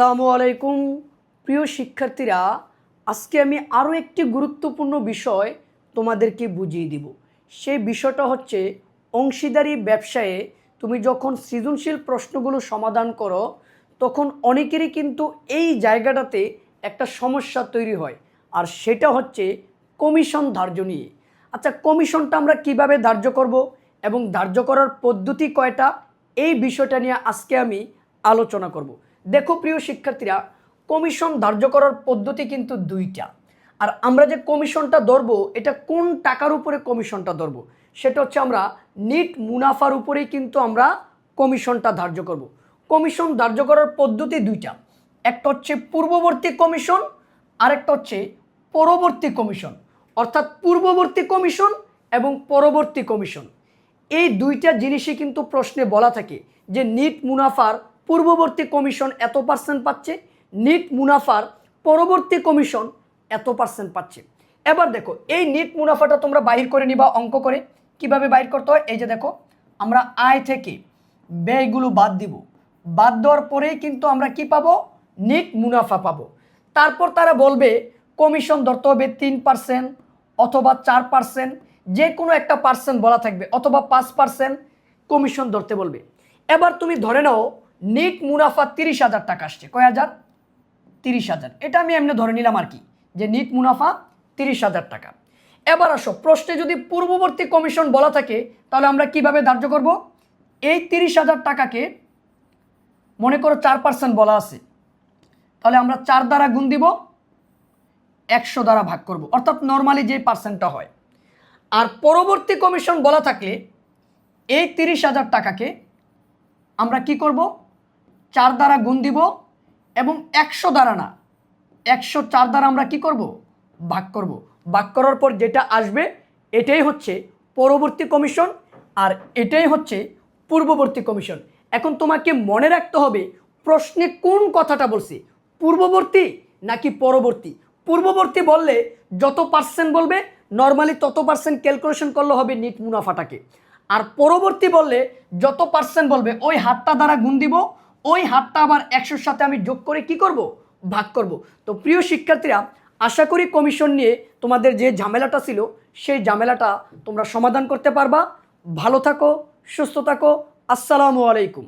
আসসালামু আলাইকুম। প্রিয় শিক্ষার্থীরা, আজকে আমি আরও একটি গুরুত্বপূর্ণ বিষয় তোমাদেরকে বুঝিয়ে দিব। সেই বিষয়টা হচ্ছে, অংশীদারি ব্যবসায়ে তুমি যখন সৃজনশীল প্রশ্নগুলো সমাধান করো, তখন অনেকেরই কিন্তু এই জায়গাটাতে একটা সমস্যা তৈরি হয়। আর সেটা হচ্ছে কমিশন ধার্য নিয়ে। আচ্ছা কমিশনটা আমরা কীভাবে ধার্য করব এবং ধার্য করার পদ্ধতি কয়টা? এই বিষয়টা নিয়ে আজকে আমি আলোচনা করব। দেখো প্রিয় শিক্ষার্থীরা কমিশন ধার্য করার পদ্ধতি কিন্তু দুইটা। আর আমরা যে কমিশনটা ধরবো, এটা কোন টাকার উপরে কমিশনটা ধরবো? সেটা হচ্ছে আমরা নিট মুনাফার উপরেই কিন্তু আমরা কমিশনটা ধার্য করব। কমিশন ধার্য করার পদ্ধতি দুইটা। একটা হচ্ছে পূর্ববর্তী কমিশন আরেকটা হচ্ছে পরবর্তী কমিশন অর্থাৎ পূর্ববর্তী কমিশন এবং পরবর্তী কমিশন এই দুইটা জিনিসই কিন্তু প্রশ্নে বলা থাকে যে নিট মুনাফার পূর্ববর্তী কমিশন এত পার্সেন্ট পাচ্ছে? নিট মুনাফার পরবর্তী কমিশন এত পার্সেন্ট পাচ্ছে। এবার দেখো, এই নিট মুনাফাটা তোমরা বাহির করে নিবা অঙ্ক করে। কীভাবে বাহির করতে হয়? এই যে দেখো, আমরা আয় থেকে ব্যয়গুলো বাদ দিব। বাদ দেওয়ার পরেই কিন্তু আমরা কি পাবো? নিট মুনাফা পাবো। তারপর তারা বলবে, কমিশন ধরতে হবে তিন পার্সেন্ট অথবা চার পার্সেন্ট। যে কোনো একটা পার্সেন্ট বলা থাকবে, অথবা পাঁচ পার্সেন্ট কমিশন ধরতে বলবে। এবার তুমি ধরে নাও নিট মুনাফা তিরিশ হাজার টাকা আসছে। কয় হাজার? তিরিশ হাজার। এটা আমি এমনি ধরে নিলাম আর কি, যে নিট মুনাফা তিরিশ হাজার টাকা। এবার আসো, প্রশ্নে যদি পূর্ববর্তী কমিশন বলা থাকে, তাহলে আমরা কীভাবে ধার্য করব? এই তিরিশ হাজার টাকাকে মনে করো চার পার্সেন্ট বলা আছে। তাহলে আমরা চার দ্বারা গুণ দিব, একশো দ্বারা ভাগ করব। অর্থাৎ নর্মালি যে পার্সেন্টটা হয়। আর পরবর্তী কমিশন বলা থাকলে, এই তিরিশ হাজার টাকাকে আমরা কি করব? চার দ্বারা গুণ দিব এবং একশো দ্বারা না। একশো চার দ্বারা আমরা কি করব? ভাগ করব। ভাগ করার পর যেটা আসবে, এটাই হচ্ছে পরবর্তী কমিশন আর এটাই হচ্ছে পূর্ববর্তী কমিশন। এখন তোমাকে মনে রাখতে হবে, প্রশ্নে কোন কথাটা বলছি? পূর্ববর্তী নাকি পরবর্তী? পূর্ববর্তী বললে যত পার্সেন্ট বলবে নর্মালি তত পার্সেন্ট ক্যালকুলেশন করলে হবে নিট মুনাফাটাকে। আর পরবর্তী বললে যত পার্সেন্ট বলবে, ওই হাতটা দ্বারা গুণ দিব ওই হাতটা আবার একশোর সাথে আমি যোগ করে কি করব? ভাগ করব। তো প্রিয় শিক্ষার্থীরা, আশা করি কমিশন নিয়ে তোমাদের যে ঝামেলাটা ছিল, সেই ঝামেলাটা তোমরা সমাধান করতে পারবা। ভালো থাকো, সুস্থ থাকো। আসসালামু আলাইকুম।